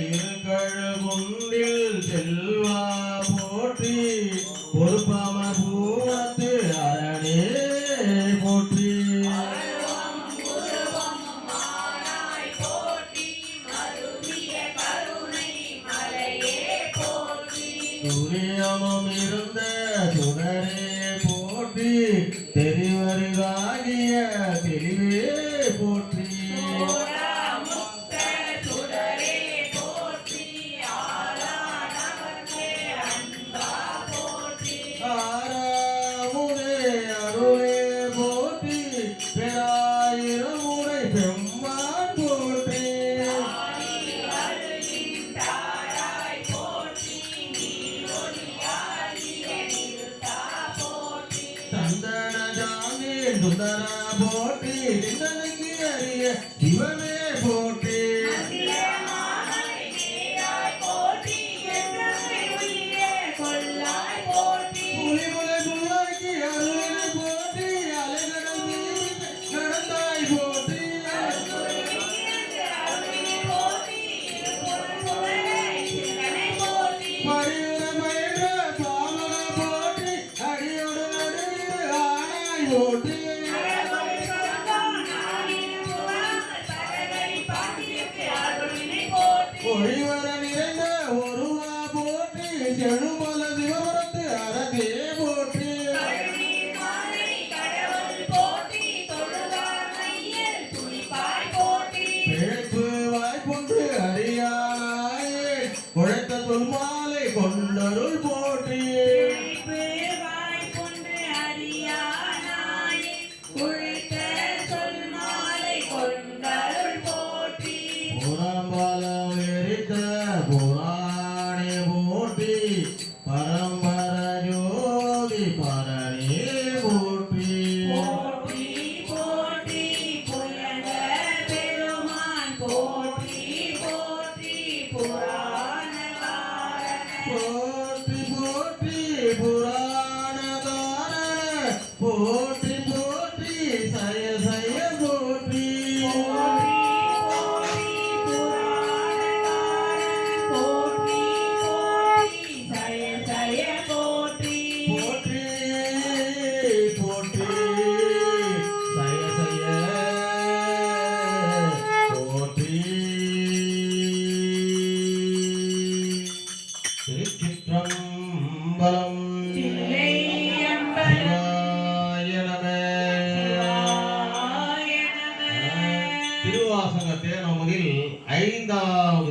திருக்கழுகுண்டில் செல்வா போற்றி பொறுப்பம பூவத்து அரணே போற்றி. துணியமும் இருந்த துணரே போற்றி தெரிவருகாகிய தெளிவே அருளே போற்றி பேராயிரமுறை பெம்மான் போற்றி. சந்தன ஜாமி சுந்தர போற்றி நிந்தனுக்கு அறிய சிவமே ஒளிவர நிறைந்த ஒருவா போற்றி செழுமல சிவபுரத்து அரசே போற்றி. பிழைப்பு வாய்ப்புண்டு அறியானாயே உழைத்த சொல்மாலை கொண்டருள் போற்றியே போற்றி போற்றி சய சய திருச்சிற்றம்பலம். திருவாசக தேனமுதில் ஐந்தாவது